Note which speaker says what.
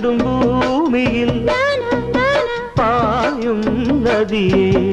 Speaker 1: വീണ്ടും ഭൂമിയിൽ പായും നദിയേ.